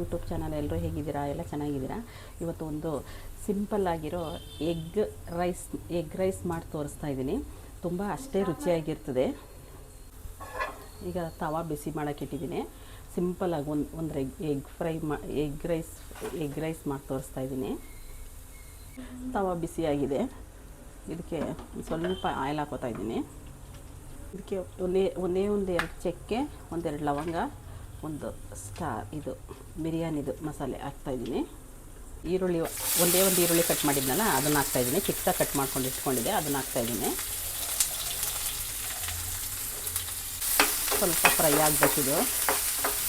YouTube channel ಎಲ್ಲರೂ ಹೇಗಿದ್ದೀರಾ? ಎಲ್ಲ ಚೆನ್ನಾಗಿದ್ದೀರಾ? ಇವತ್ತು ಒಂದು ಸಿಂಪಲ್ ಆಗಿರೋ ಎಗ್ ರೈಸ್ ಎಗ್ ರೈಸ್ ಮಾಡಿ ತೋರಿಸ್ತಾ ಇದ್ದೀನಿ. ತುಂಬ ಅಷ್ಟೇ ರುಚಿಯಾಗಿರ್ತದೆ. ಈಗ ತವಾ ಬಿಸಿ ಮಾಡೋಕೆ ಇಟ್ಟಿದ್ದೀನಿ. ಸಿಂಪಲಾಗಿ ಒಂದು ಒಂದು ಎಗ್ ಎಗ್ ಫ್ರೈ ಮಾ, ಎಗ್ ರೈಸ್ ಎಗ್ ರೈಸ್ ಮಾಡಿ ತೋರಿಸ್ತಾ ಇದ್ದೀನಿ. ತವಾ ಬಿಸಿಯಾಗಿದೆ ಇದಕ್ಕೆ ಸ್ವಲ್ಪ ಆಯಿಲ್ ಹಾಕೋತಾ ಇದ್ದೀನಿ. ಇದಕ್ಕೆ ಒಂದೇ ಒಂದೇ ಒಂದು ಎರಡು ಚಕ್ಕೆ, ಒಂದೆರಡು ಲವಂಗ ಒಂದು ಸ್ಟಾರ್ ಇದು ಬಿರಿಯಾನಿದು ಮಸಾಲೆ ಹಾಕ್ತಾಯಿದ್ದೀನಿ ಈರುಳ್ಳಿ ಒಂದೇ ಒಂದು ಈರುಳ್ಳಿ ಕಟ್ ಮಾಡಿದ್ನಲ್ಲ, ಅದನ್ನು ಹಾಕ್ತಾಯಿದ್ದೀನಿ ಚಿಕ್ಕದಾಗಿ ಕಟ್ ಮಾಡ್ಕೊಂಡು ಇಟ್ಕೊಂಡಿದ್ದೆ, ಅದನ್ನು ಹಾಕ್ತಾಯಿದ್ದೀನಿ ಸ್ವಲ್ಪ ಫ್ರೈ ಆಗಬೇಕಿದು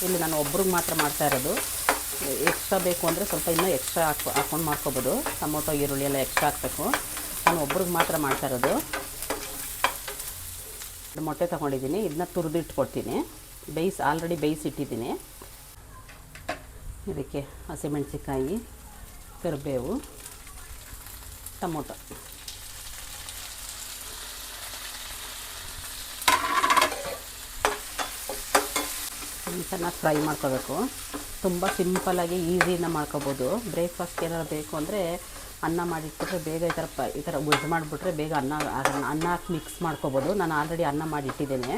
ಇಲ್ಲಿ ನಾನು ಒಬ್ರಿಗೆ ಮಾತ್ರ ಮಾಡ್ತಾ ಇರೋದು. ಎಕ್ಸ್ಟ್ರಾ ಬೇಕು ಅಂದರೆ ಸ್ವಲ್ಪ ಇನ್ನೂ ಎಕ್ಸ್ಟ್ರಾ ಹಾಕ್, ಹಾಕ್ಕೊಂಡು ಮಾಡ್ಕೊಬೋದು. ಟೊಮೊಟೊ, ಈರುಳ್ಳಿ ಎಲ್ಲ ಎಕ್ಸ್ಟ್ರಾ ಹಾಕಬೇಕು. ನಾನು ಒಬ್ರಿಗೆ ಮಾತ್ರ ಮಾಡ್ತಾ ಇರೋದು. ಮೊಟ್ಟೆ ತೊಗೊಂಡಿದ್ದೀನಿ, ಇದನ್ನ ತುರಿದಿಟ್ಕೊಡ್ತೀನಿ. ಬೇಯಿಸಿ ಆಲ್ರೆಡಿ ಬೇಯಿಸಿಟ್ಟಿದ್ದೀನಿ. ಇದಕ್ಕೆ ಹಸಿಮೆಣಸಿಕಾಯಿ ಕರಿಬೇವು, ಟೊಮೊಟೊ. ಚೆನ್ನಾಗಿ ಫ್ರೈ ಮಾಡ್ಕೋಬೇಕು. ತುಂಬ ಸಿಂಪಲಾಗಿ ಈಸಿಯಿಂದ ಮಾಡ್ಕೋಬೋದು. ಬ್ರೇಕ್ಫಾಸ್ಟ್ ಏನಾದ್ರು ಬೇಕು ಅಂದರೆ ಅನ್ನ ಮಾಡಿಟ್ಬಿಟ್ರೆ ಬೇಗ ಈ ಥರ ಈ ಥರ ಗೊಜ್ಜು ಮಾಡಿಬಿಟ್ರೆ ಬೇಗ ಅನ್ನ ಅನ್ನ ಹಾಕಿ ಮಿಕ್ಸ್ ಮಾಡ್ಕೋಬೋದು. ನಾನು ಆಲ್ರೆಡಿ ಅನ್ನ ಮಾಡಿಟ್ಟಿದ್ದೇನೆ.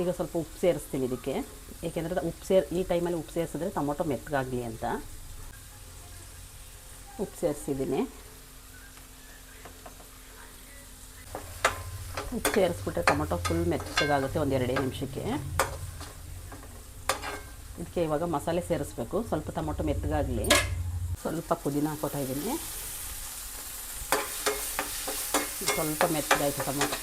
ಈಗ ಸ್ವಲ್ಪ ಉಪ್ಪು ಸೇರಿಸ್ತೀನಿ ಇದಕ್ಕೆ. ಏಕೆಂದರೆ ಉಪ್ಪು ಸೇರ್, ಈ ಟೈಮಲ್ಲಿ ಉಪ್ಪು ಸೇರಿಸಿದ್ರೆ ಟೊಮೊಟೊ ಮೆತ್ತಗಾಗಲಿ ಅಂತ. ಉಪ್ಪು ಸೇರಿಸಿದ್ದೀನಿ. ಉಪ್ಪು ಸೇರಿಸ್ಬಿಟ್ರೆ ಟೊಮೊಟೊ ಫುಲ್ ಮೆತ್ತಗಾಗುತ್ತೆ ಒಂದು ಎರಡೇ ನಿಮಿಷಕ್ಕೆ. ಇದಕ್ಕೆ ಇವಾಗ ಮಸಾಲೆ ಸೇರಿಸ್ಬೇಕು. ಸ್ವಲ್ಪ ಟೊಮೊಟೊ ಮೆತ್ತಗಾಗಲಿ. ಸ್ವಲ್ಪ ಪುದೀನ ಹಾಕೋತಾ ಇದ್ದೀನಿ. ಸ್ವಲ್ಪ ಮೆತ್ತಗಾಯಿತು ಟೊಮೊಟೊ.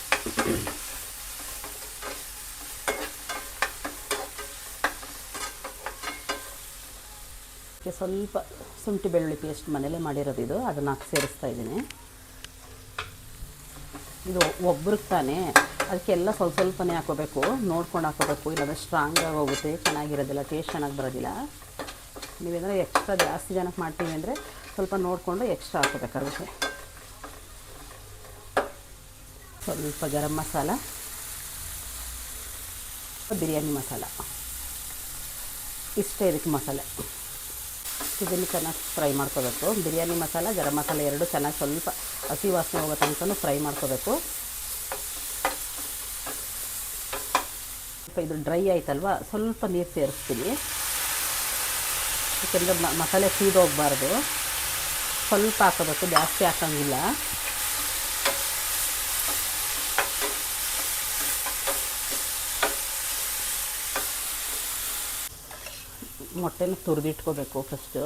ಇದಕ್ಕೆ ಸ್ವಲ್ಪ ಶುಂಠಿ ಬೆಳ್ಳುಳ್ಳಿ ಪೇಸ್ಟ್ ಮನೆಯಲ್ಲೇ ಮಾಡಿರೋದು ಇದು. ಅದನ್ನು ಹಾಕಿ ಸೇರಿಸ್ತಾ ಇದ್ದೀನಿ. ಇದು ಒಬ್ರಿಗೆ ತಾನೇ. ಅದಕ್ಕೆಲ್ಲ ಸ್ವಲ್ಪ ಸ್ವಲ್ಪನೇ ಹಾಕೋಬೇಕು. ನೋಡ್ಕೊಂಡು ಹಾಕೋಬೇಕು. ಇಲ್ಲಾಂದರೆ ಸ್ಟ್ರಾಂಗಾಗಿ ಹೋಗುತ್ತೆ, ಚೆನ್ನಾಗಿರೋದಿಲ್ಲ ಟೇಸ್ಟ್ ಚೆನ್ನಾಗಿ ಬರೋದಿಲ್ಲ. ನೀವೇನಾದ್ರೆ ಎಕ್ಸ್ಟ್ರಾ ಜಾಸ್ತಿ ಜನಕ್ಕೆ ಮಾಡ್ತೀವಿ ಅಂದರೆ ಸ್ವಲ್ಪ ನೋಡಿಕೊಂಡು ಎಕ್ಸ್ಟ್ರಾ ಹಾಕೋಬೇಕಾಗುತ್ತೆ. ಸ್ವಲ್ಪ ಗರಂ ಮಸಾಲ, ಬಿರಿಯಾನಿ ಮಸಾಲ. ಇಷ್ಟೇ ಇದಕ್ಕೆ ಮಸಾಲೆ. ಇದನ್ನು ಚೆನ್ನಾಗಿ ಫ್ರೈ ಮಾಡ್ಕೋಬೇಕು. ಬಿರಿಯಾನಿ ಮಸಾಲ, ಗರಂ ಮಸಾಲ ಎರಡು ಚೆನ್ನಾಗಿ ಸ್ವಲ್ಪ ಹಸಿ ವಾಸನೆ ಹೋಗೋ ತನಕ ಫ್ರೈ ಮಾಡ್ಕೋಬೇಕು. ಸ್ವಲ್ಪ ಇದು ಡ್ರೈ ಆಯ್ತಲ್ವ? ಸ್ವಲ್ಪ ನೀರು ಸೇರಿಸ್ತೀನಿ. ಯಾಕೆಂದರೆ ಮಸಾಲೆ ಸೀದೋಗಬಾರ್ದು. ಸ್ವಲ್ಪ ಹಾಕೋಬೇಕು, ಜಾಸ್ತಿ ಹಾಕೋಂಗಿಲ್ಲ. ಮೊಟ್ಟೆನ ತುರಿದಿಟ್ಕೋಬೇಕು ಫಸ್ಟು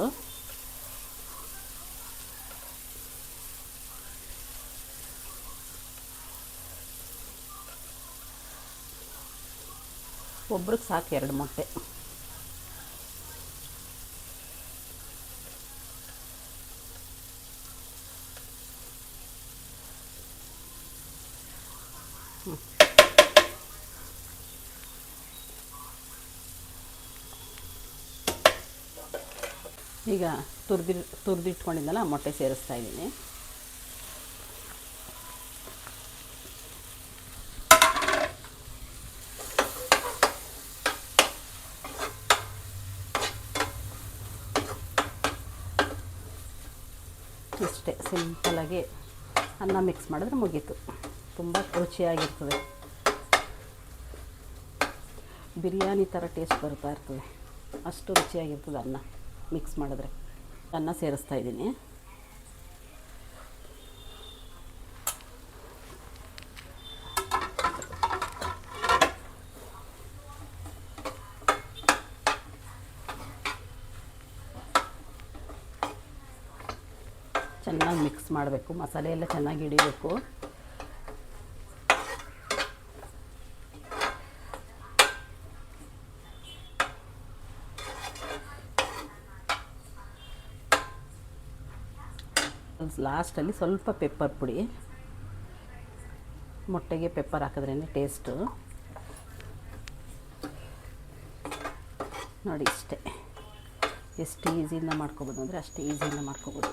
ಒಬ್ರಿಗೆ ಸಾಕು ಎರಡು ಮೊಟ್ಟೆ. ಈಗ ತುರ್ದಿ, ತುರಿದಿಟ್ಕೊಂಡಿದ್ದಲ್ಲ ಮೊಟ್ಟೆ ಸೇರಿಸ್ತಾ ಇದ್ದೀನಿ. ಇಷ್ಟೇ ಸಿಂಪಲಾಗಿ ಅನ್ನ ಮಿಕ್ಸ್ ಮಾಡಿದ್ರೆ ಮುಗೀತು. ತುಂಬ ರುಚಿಯಾಗಿರ್ತದೆ. ಬಿರಿಯಾನಿ ಥರ ಟೇಸ್ಟ್ ಬರ್ತಾ ಇರ್ತದೆ. ಅಷ್ಟು ರುಚಿಯಾಗಿರ್ತದೆ ಅನ್ನ. ಮಿಕ್ಸ್ ಮಾಡಿದ್ರೆ ಅನ್ನ ಸೇರಿಸ್ತಾ ಇದ್ದೀನಿ. ಚೆನ್ನಾಗಿ ಮಿಕ್ಸ್ ಮಾಡಬೇಕು. ಮಸಾಲೆ ಎಲ್ಲ ಚೆನ್ನಾಗಿ ಹಿಡಿಬೇಕು. ಲಾಸ್ಟಲ್ಲಿ ಸ್ವಲ್ಪ ಪೆಪ್ಪರ್ ಪುಡಿ, ಮೊಟ್ಟೆಗೆ ಪೆಪ್ಪರ್ ಹಾಕಿದ್ರೇ ಟೇಸ್ಟು. ನೋಡಿ ಇಷ್ಟೇ. ಎಷ್ಟು ಈಸಿಯಿಂದ ಮಾಡ್ಕೋಬೋದು ಅಂದರೆ ಅಷ್ಟು ಈಸಿಯಿಂದ ಮಾಡ್ಕೋಬೋದು.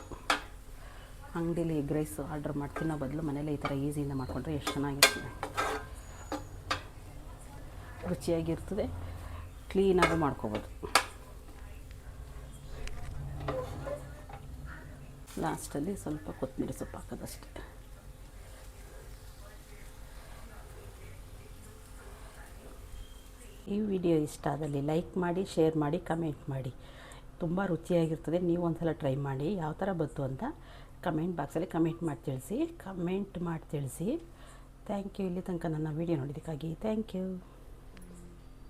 ಅಂಗಡೀಲಿ ಎಗ್ ರೈಸ್ ಆರ್ಡ್ರ್ ಮಾಡಿ ಬದಲು ಮನೇಲಿ ಈ ಥರ ಈಸಿಯಿಂದ ಮಾಡಿಕೊಂಡ್ರೆ ಎಷ್ಟು ಚೆನ್ನಾಗಿರ್ತದೆ ರುಚಿಯಾಗಿರ್ತದೆ, ಕ್ಲೀನಾಗೂ ಮಾಡ್ಕೊಬೋದು. ಲಾಸ್ಟಲ್ಲಿ ಸ್ವಲ್ಪ ಕೊತ್ತಂಬರಿ ಸೊಪ್ಪು ಹಾಕೋದಷ್ಟೆ. ಈ ವಿಡಿಯೋ ಇಷ್ಟ ಆದಲ್ಲಿ ಲೈಕ್ ಮಾಡಿ, ಶೇರ್ ಮಾಡಿ, ಕಮೆಂಟ್ ಮಾಡಿ. ತುಂಬ ರುಚಿಯಾಗಿರ್ತದೆ. ನೀವು ಒಂದ್ಸಲ ಟ್ರೈ ಮಾಡಿ. ಯಾವ ಥರ ಬಂತು ಅಂತ ಕಮೆಂಟ್ ಬಾಕ್ಸಲ್ಲಿ ಕಮೆಂಟ್ ಮಾಡಿ ತಿಳಿಸಿ. ಕಮೆಂಟ್ ಮಾಡಿ ತಿಳಿಸಿ. Thank you. ಇಲ್ಲಿ ತನಕ ನನ್ನ ವಿಡಿಯೋ ನೋಡಿದ್ದಕ್ಕಾಗಿ ಥ್ಯಾಂಕ್ ಯು.